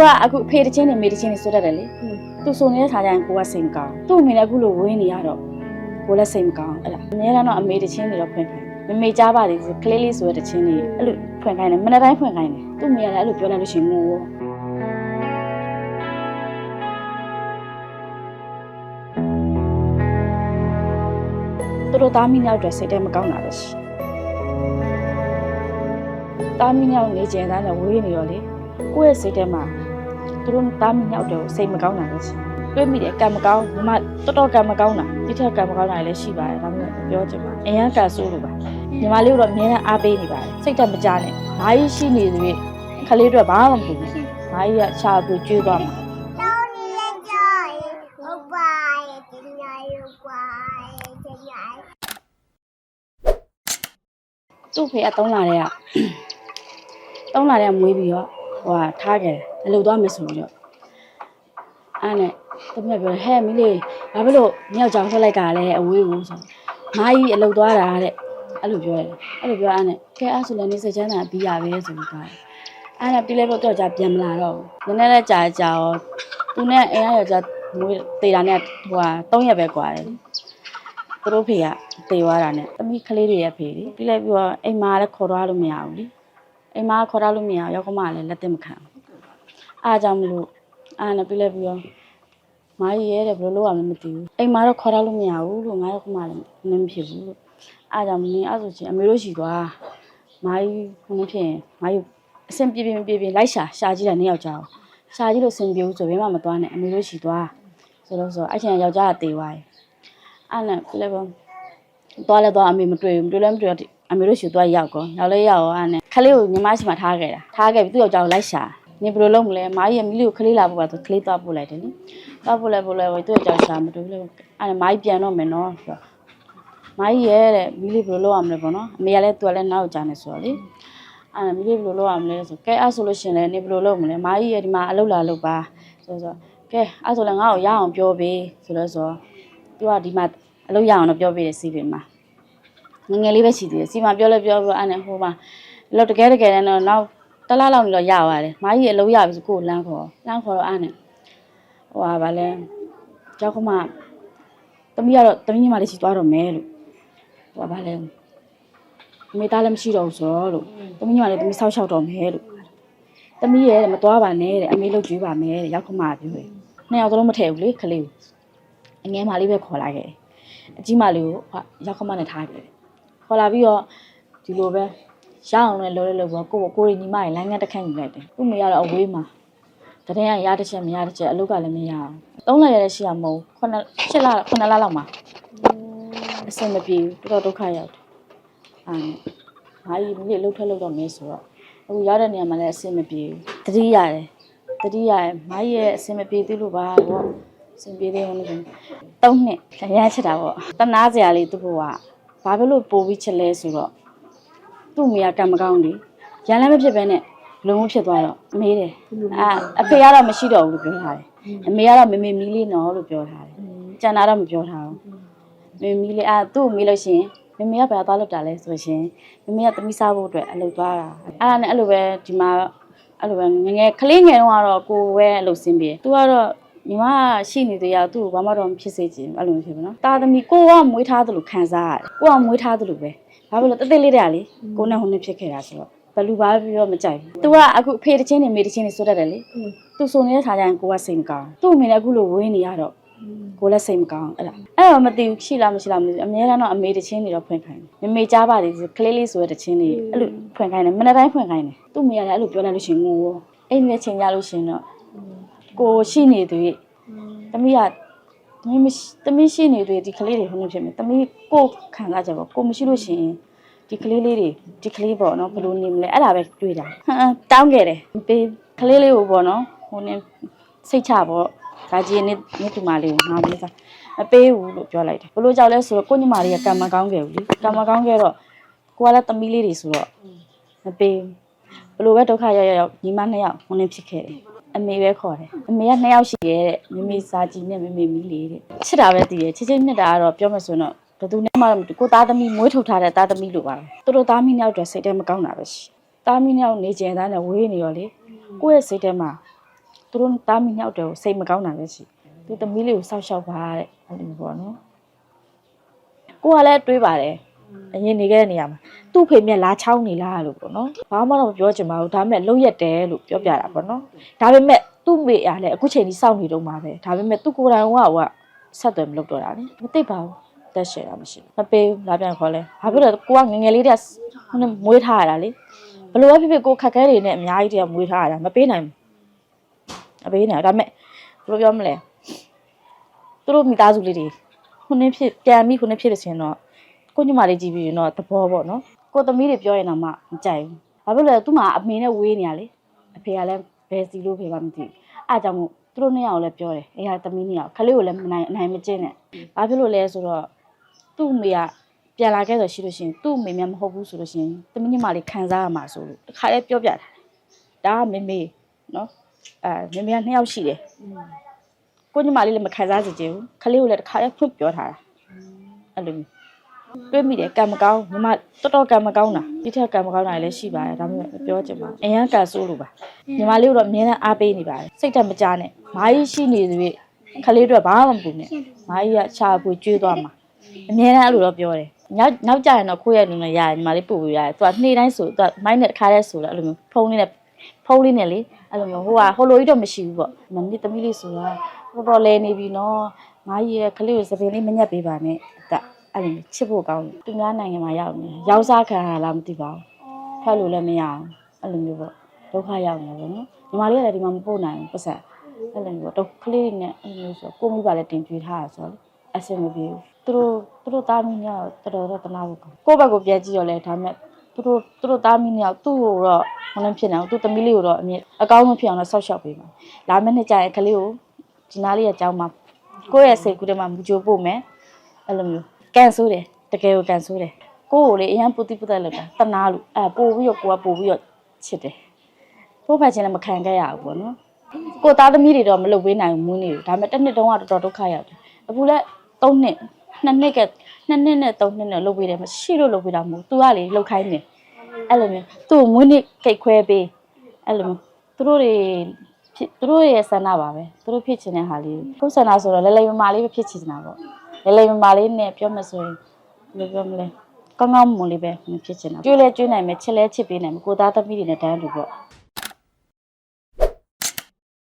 ကအခုအဖေတစ်ချင်းနဲ့မေတစ်ချင်းနဲ့ဆိုတတ်တယ်လေ။ तू ဆိုနေတဲ့ခါကျရင်ကိုကစိတ်မကောင်း။ तू ့အမေလည်းအခုလိုဝင်းနေရတော့ကိုလည်းစိတ်မကောင်းအဲ့လား။အများတော့အမေတစ်ချင်းတွေတော့ဖွင့်ခိုင်းတယ်။မမေကြားပါသေးဘူးကလေးလေးဆိုတဲ့တစ်ချင်းတွေအဲ့လိုဖွင့်ခိုင်းတယ်မနေ့တိုင်းဖွင့်ခိုင်းတယ်။သူ့အမေကလည်းအဲ့လိုပြောလိုက်လို့ရှိရင်ငိုရောသူတို့သားမီးနောက်အတွက်စိတ်ထဲမကောင်းတာပဲရှိ။သားမီးနောက်နေကျင်သားနဲ့ဝေးနေရောလေကိုယ့်ရဲ့စိတ်ထဲမှာ သူတို့သားမီးနောက်အတွက်စိတ်မကောင်းတာပဲရှိ။တွေးမိတယ်ကံမကောင်းမမတော်တော်ကံမကောင်းတာဒီထက်ကံမကောင်းတာလည်းရှိပါတယ်ဒါပေမဲ့ပြောချင်ပါအရန်ကံဆိုးလို့ပါညီမလေးတို့တော့အများနဲ့အားပေးနေပါတယ်စိတ်တက်မကြနဲ့ဘာကြီးရှိနေသရွေ့ခလေးတို့ဘာမှမဖြစ်ဘူးဘာကြီးကချာပြီးကျွေးသွားမှာတောင်းနေလိုက်ကြရင်ဟုတ်ပါရဲ့ဒီနေ့ဟုတ်ပါရဲ့ဒီနေ့သူ့ဖေကသုံးလာတဲ့ကသုံးလာတဲ့ကမွေးပြီးတော့ဟိုဟာထားခဲ့တယ် အလုပ်သွားမယ်ဆိုတော့အဲ့နဲ့တမီးကပြောတယ်ဟဲ့မီးလေးဘာဖြစ်လို့မြောက်ကြောင်ထွက်လိုက်တာလဲအဝေးကိုဆိုတော့မာကြီးအလုပ်သွားတာတဲ့အဲ့လိုပြောတယ်အဲ့လိုပြောအဲ့နဲ့ကဲအဲ့ဆိုလည်းနေစချမ်းသာပြီးရပဲဆိုပြီးသွားတယ်အဲ့နဲ့ပြီးလဲတော့တော့ကြပြန်မလာတော့ဘူးနည်းနည်းလည်းကြာကြာရောသူနဲ့အိမ်ရယောက်ျားမွေးတေတာနဲ့ဟိုဟာ၃ရက်ပဲကွာတယ်သူတို့ဖေကတေသွားတာနဲ့အမိကလေးတွေရဲ့ဖေလေပြီးလိုက်ပြီးတော့အိမ်မာလည်းခေါ်သွားလို့မရဘူးလေအိမ်မာခေါ်သွားလို့မရအောင်ယောက်ကမလည်းလက်သက်မခံဘူး အားကြောင့်မလို့အားနဲ့ပြီးလိုက်ပြီးတော့မာကြီးရဲတဲ့ဘယ်လိုလုပ်ရမလဲမသိဘူးအိမ်မာတော့ခေါ်သွားလို့မရဘူးလို့ငါရောက်ကမလည်းနည်းမဖြစ်ဘူးလို့အားကြောင့်မင်းအဲ့ဆိုချင်းအမေတို့ရှိသွားမာကြီးဘယ်နှဖြစ်ရင်မာကြီးအဆင်ပြေပြေမပြေပြေလိုက်ရှာရှာကြည့်တယ်နှစ်ယောက်ကြောင်ရှာကြည့်လို့အဆင်ပြေဘူးဆိုဘယ်မှမသွားနဲ့အမေတို့ရှိသွားဆိုတော့ဆိုအဲ့ချိန်ယောက်ျားကတေသွားတယ်အဲ့နဲ့ပြလဲပေါ့သွားလဲသွားအမေမတွေ့ဘူးတွေ့လဲမတွေ့တော့အမေတို့ရှူသွားရောက်ကောရောက်လဲရောက်ရောအဲ့နဲ့ခလေးကိုညီမရှိမှထားခဲ့တာထားခဲ့ပြီးသူ့ယောက်ျားကိုလိုက်ရှာ နေဘယ်လိုလုပ်မလဲမာကြီးကမီးလေးကိုခလေးလာပို့ပါဆိုခလေးသွားပို့လိုက်တယ်နိသွားပို့လိုက်ပို့လိုက်သူ့ယောက်ျားရှာမတွေ့ဘူးလေအဲ့နဲ့မာကြီးပြန်တော့မယ်နော်ဆိုတော့မာကြီးရဲ့တဲ့မီးလေးဘယ်လိုလုပ်ရမလဲပေါ့နော်အမေကလည်းသူကလည်းနောက်ကြနေဆိုတော့လေအဲ့နဲ့မီးလေးဘယ်လိုလုပ်ရမလဲဆိုကဲအဲ့ဆိုလို့ရှင်လဲနေဘယ်လိုလုပ်မလဲမာကြီးရဲ့ဒီမှာအလုပ်လာလုပ်ပါဆိုတော့ကဲအဲ့ဆိုလဲငါ့ကိုရအောင်ပြောပေးဆိုလို့ဆိုတော့သူကဒီမှာအလုပ်ရအောင်တော့ပြောပြတယ်စီပင်မှာငယ်ငယ်လေးပဲရှိသေးတယ်စီမပြောလဲပြောပြောအဲ့နဲ့ဟိုမှာအလုပ်တကယ်တကယ်တမ်းတော့နောက် တစ်လားလောက်နေတော့ရပါတယ်မာကြီးအလုပ်ရပြီဆိုကိုယ်လမ်းခေါ်လမ်းခေါ်တော့အဲ့နဲ့ဟိုဟာဗာလဲကြောက်ကမတမီးကတော့တမီးညီမလေးရှိသွားတော့မယ်လို့ဟိုဟာဗာလဲအမေသားလည်းမရှိတော့ဘူးဆိုတော့လို့တမီးညီမလေးတမီးဆောက်ရှောက်တော့မယ်လို့တမီးရဲ့တဲ့မသွားပါနဲ့တဲ့အမေလုပ်ကြွေးပါမယ်တဲ့ရောက်ခမကပြောတယ်နှစ်ယောက်သလုံးမထည့်ဘူးလေခလေးကိုအငယ်မလေးပဲခေါ်လာခဲ့တယ်အကြီးမလေးကိုဟာရောက်ခမနဲ့ထားခဲ့တယ်ခေါ်လာပြီးတော့ဒီလိုပဲ ရအောင်လဲလောလဲလို့ပေါ့ကိုကိုကိုရီညီမရဲ့လိုင်းငန်းတစ်ခန့်ယူလိုက်တယ်သူ့မေကတော့အဝေးမှာတတဲ့ကရတစ်ချက်မရတစ်ချက်အလုပ်ကလည်းမရအောင်သုံးလရတဲ့ရှိရမဟုတ်ခုနှစ်ရှစ်လခုနှစ်လလောက်မှာအဆင်မပြေဘူးတော်တော်ဒုက္ခရောက်တယ်အာငါကြီးမိလေးလှုပ်ထက်လှုပ်တော့မယ်ဆိုတော့အခုရတဲ့နေရာမှာလည်းအဆင်မပြေဘူးတတိရတယ်တတိရရဲ့မကြီးရဲ့အဆင်မပြေသေးလို့ပါပေါ့စင်ပြေးသေးဘူးလို့သုံးနှစ်ရမ်းချစ်တာပေါ့တနာစရာလေးသူ့ဘဝဘာဖြစ်လို့ပို့ပြီးချစ်လဲဆိုတော့ သူ့မိကကံမကောင်းလေရန်လည်းမဖြစ်ပဲနဲ့လုံးဝဖြစ်သွားတော့မေးတယ်အာအဖေကတော့မရှိတော့ဘူးလို့ပြောထားတယ်အမေကတော့မေမေမီးလေးနော်လို့ပြောထားတယ်ကျန်တာတော့မပြောထားဘူးမေမီးလေးအာသူ့ကိုမေးလို့ရှိရင်မေမေကဘယ်သွားလောက်တာလဲဆိုရှင်မေမေကသမီးစားဖို့အတွက်အလုပ်သွားတာအဲ့ဒါနဲ့အဲ့လိုပဲဒီမှာအဲ့လိုပဲငယ်ငယ်ကလေးငယ်တုန်းကတော့ကိုယ်ပဲအလုပ်ဆင်းပြေသူကတော့ညီမရှိနေသေးရသူ့ကိုဘာမှတော့မဖြစ်စေချင်ဘူးအဲ့လိုမျိုးဖြစ်ပါနော်တာသမီကိုကမွေးထားသလိုခံစားရတယ်ကိုကမွေးထားသလိုပဲ ဘာဖြစ်လို့တသက်လေးတည်းကလေကိုနဲ့ဟိုနဲ့ဖြစ်ခဲ့တာဆိုတော့ဘလူပါပြီးတော့မကြိုက်ဘူး तू ကအခုအဖေတစ်ချင်းနဲ့မေတစ်ချင်းနဲ့ဆိုတတ်တယ်လေ तू ဆိုနေတဲ့ခါကျရင်ကိုကစိတ်မကောင်းသူ့အမေလည်းအခုလိုဝင်းနေရတော့ကိုလည်းစိတ်မကောင်းအဲ့လားအဲ့တော့မသိဘူးရှိလားမရှိလားမသိဘူးအများကတော့အမေတစ်ချင်းတွေတော့ဖွင့်ခိုင်းတယ်မမေကြားပါသေးတယ်ကလေးလေးဆိုတဲ့တစ်ချင်းတွေအဲ့လိုဖွင့်ခိုင်းတယ်မနေ့တိုင်းဖွင့်ခိုင်းတယ်သူ့အမေကလည်းအဲ့လိုပြောလိုက်လို့ရှရင်ငိုရောအဲ့ဒီချင်းရလို့ရှရင်တော့ကိုရှိနေသူတမီးက တမီးမရှိတမီးရှိနေတွေ့ဒီကလေးတွေဟိုနေဖြစ်မယ်တမီးကိုယ်ခံစားကြပါကိုမရှိလို့ရှိရင်ဒီကလေးလေးတွေဒီကလေးပေါ့နော်ဘယ်လိုနေမလဲအဲ့ဒါပဲတွေးတာဟမ်တောင်းခဲ့တယ်ပေးကလေးလေးကိုပေါ့နော်ဟိုနေစိတ်ချပေါ့ဒါကြီးနေနေတူမလေးကိုငါမလေးစားမပေးဘူးလို့ပြောလိုက်တယ်ဘလို့ကြောက်လဲဆိုတော့ကိုညီမလေးကကံမကောင်းခဲ့ဘူးလေကံမကောင်းခဲ့တော့ကိုကလည်းတမီးလေးတွေဆိုတော့မပေးဘူးဘလို့ပဲဒုက္ခရောက်ရောက်ညီမနှစ်ယောက်ဟိုနေဖြစ်ခဲ့တယ် အမေပဲခေါ်တယ်အမေကနှစ်ယောက်ရှိရဲ့တဲ့မမေစာကြည်နဲ့မမေမီးလေးတဲ့ချစ်တာပဲတည်ရဲ့ချစ်ချင်းမြတ်တာကတော့ပြောမှဆိုရင်တော့ဘယ်သူနဲ့မှတော့မတူကိုသားသမီးမွေးထုတ်ထားတဲ့သားသမီးလိုပါပဲသူတို့သားမီးနှစ်ယောက်တည်းစိတ်ထဲမကောင်းတာပဲရှိသားမီးနှစ်ယောက်နေကျင်သားနဲ့ဝေးနေရောလေကိုယ့်ရဲ့စိတ်ထဲမှာသူတို့တားမိမြောက်တယ်ကိုစိတ်မကောင်းတာပဲရှိသူသမီးလေးကိုစောက်ရှောက်ပါတဲ့အဲ့လိုမျိုးပေါ့နော်ကိုကလည်းတွေးပါတယ် အရင်နေခဲ့တဲ့နေရာမှာသူ့ဖေမြက်လာချောင်းနေလားလို့ပေါ့နော်ဘာမှတော့မပြောချင်ပါဘူးဒါပေမဲ့လုံရက်တယ်လို့ပြောပြတာပေါ့နော်ဒါပေမဲ့သူ့မေအားလည်းအခုချိန်ကြီးစောင့်နေတော့မှာပဲဒါပေမဲ့သူ့ကိုယ်တိုင်ကဟိုကဆက်သွယ်မလုပ်တော့တာလေမသိပါဘူးတက်ရှယ်တာမရှိဘူးမပေးဘူးလာပြန်ခေါ်လဲဘာဖြစ်လို့ကိုကငယ်ငယ်လေးတည်းဟိုနဲ့မွေးထားရတာလေဘယ်လိုပဲဖြစ်ဖြစ်ကိုခက်ခဲတွေနဲ့အများကြီးတည်းမွေးထားရတာမပေးနိုင်ဘူးမပေးနိုင်ဘူးဒါပေမဲ့ဘယ်လိုပြောမလဲသူတို့မိသားစုလေးတွေခုနှစ်ဖြစ်ပြန်ပြီးခုနှစ်ဖြစ်လို့ဆိုရင်တော့ ကိုညီမလေးကြည့်ပြီးရင်တော့သဘောပေါ့နော်ကိုသမီးတွေပြောရင်တော့မှမကြိုက်ဘူးဘာဖြစ်လို့လဲသူ့မှာအမေနဲ့ဝေးနေရလေအဖေကလည်းဘယ်စီလို့ဖေပါမသိဘူးအားကြောင့်မို့သူတို့နှစ်ယောက်လည်းပြောတယ်အေးဟာသမီးနှစ်ယောက်ခလေးကိုလည်းမနိုင်အနိုင်မကျင့်နဲ့ဘာဖြစ်လို့လဲဆိုတော့သူ့အမေကပြန်လာခဲ့ဆိုရှိလို့ရှိရင်သူ့အမေများမဟုတ်ဘူးဆိုလို့ရှိရင်သမီးညီမလေးခံစားရမှာဆိုလို့တစ်ခါလေးပြောပြတာဒါကမေမေနော်အဲမေမေကနှစ်ယောက်ရှိတယ်ကိုညီမလေးလည်းမခံစားစေချင်ဘူးခလေးကိုလည်းတစ်ခါလေးဖွင့်ပြောထားတာအဲ့လိုမျိုး တွေးမိတယ်ကံမကောင်းညီမတော်တော်ကံမကောင်းတာဒီထက်ကံမကောင်းတာလည်းရှိပါတယ်ဒါပေမဲ့မပြောချင်ပါဘူးအရန်ကံဆိုးလို့ပါညီမလေးတို့အမြဲတမ်းအားပေးနေပါတယ်စိတ်တက်မကြနဲ့မာကြီးရှိနေသေးခလေးတို့ကဘာမှမပူနဲ့မာကြီးကချာပွေကျွေးသွားမှာအမြဲတမ်းအဲ့လိုတော့ပြောတယ်နောက်နောက်ကြရင်တော့ခိုးရလူနဲ့ရတယ်ညီမလေးပို့ပြီးရတယ်သူကနေ့တိုင်းဆိုသူကမိုင်းနဲ့တစ်ခါတည်းဆိုတော့အဲ့လိုမျိုးဖုန်းလေးနဲ့ဖုန်းလေးနဲ့လေအဲ့လိုမျိုးဟိုကဟိုလိုကြီးတော့မရှိဘူးပေါ့မနေ့သမီးလေးဆိုတာတော်တော်လဲနေပြီနော်မာကြီးရဲ့ခလေးကိုစပင်းလေးမညက်ပေးပါနဲ့အသက် အဲ့လိုချစ်ဖို့ကောင်းတယ်သူများနိုင်ငံမှာရောက်နေရောက်စားခံရလားမသိပါဘူးဖတ်လို့လည်းမရအောင်အဲ့လိုမျိုးပေါ့ဒုက္ခရောက်နေတယ်ပေါ့နော်ညီမလေးကလည်းဒီမှာမပို့နိုင်ဘူးပတ်စံအဲ့လိုမျိုးပေါ့တော့ကလေးနဲ့အဲ့လိုမျိုးဆိုကိုမိဘလည်းတင်ပြထားတာဆိုတော့အဆင်မပြေဘူးသူတို့သူတို့သားမီးများတော်တော်တော့တနာဖို့ကောင်းကိုယ့်ဘက်ကိုပြန်ကြည့်ရလဲဒါပေမဲ့သူတို့သူတို့သားမီးများသူ့ကိုတော့မနှဖြစ်နိုင်ဘူးသူသမီးလေးကိုတော့အမြင်အကောင်းဆုံးဖြစ်အောင်တော့ဆောက်ရှောက်ပေးပါလာမယ့်နှစ်ကျရင်ကလေးကိုဒီနားလေးရဲ့အကြောင်းမှာကိုယ့်ရဲ့စိတ်ကူးထဲမှာမူကြိုပို့မယ်အဲ့လိုမျိုး ကန်ဆိုးတယ်တကယ်ကိုကန်ဆိုးတယ်ကိုယ့်ကိုလေအရင်ပူတိပူတက်လောက်တာတနာလို့အဲပို့ပြီးတော့ကိုကပို့ပြီးတော့ချစ်တယ်ဖိုးဖက်ချင်းလည်းမခံခဲ့ရဘူးပေါ့နော်ကိုသားသမီးတွေတော့မလုပ်ပေးနိုင်ဘူးမွေးနေတယ်ဒါပေမဲ့တစ်နှစ်တုန်းကတော်တော်ဒုက္ခရောက်တယ်အခုလည်း၃နှစ်နှစ်နှစ်ကနှစ်နှစ်နဲ့၃နှစ်နဲ့လုပ်ပေးတယ်မရှိလို့လုပ်ပေးတာမဟုတ်သူကလေလှုပ်ခိုင်းနေအဲ့လိုမျိုးသူ့ကိုမွေးနေ့ကိတ်ခွဲပေးအဲ့လိုမျိုးသူတို့တွေဖြစ်သူတို့ရဲ့ဆန္ဒပါပဲသူတို့ဖြစ်ချင်တဲ့ဟာလေးကိုယ်ဆန္ဒဆိုတော့လဲလဲမမာလေးပဲဖြစ်ချင်တာပေါ့ လေလေမမလေးနဲ့ပြောမှဆိုရင်ဘယ်လိုပြောမလဲကောင်းကောင်းမွန်လေးပဲဖြစ်ချင်တာကျွေးလဲကျွေးနိုင်မယ်ချစ်လဲချစ်ပေးနိုင်မယ်ကိုသားသမီးတွေနဲ့တန်းတူပေါ့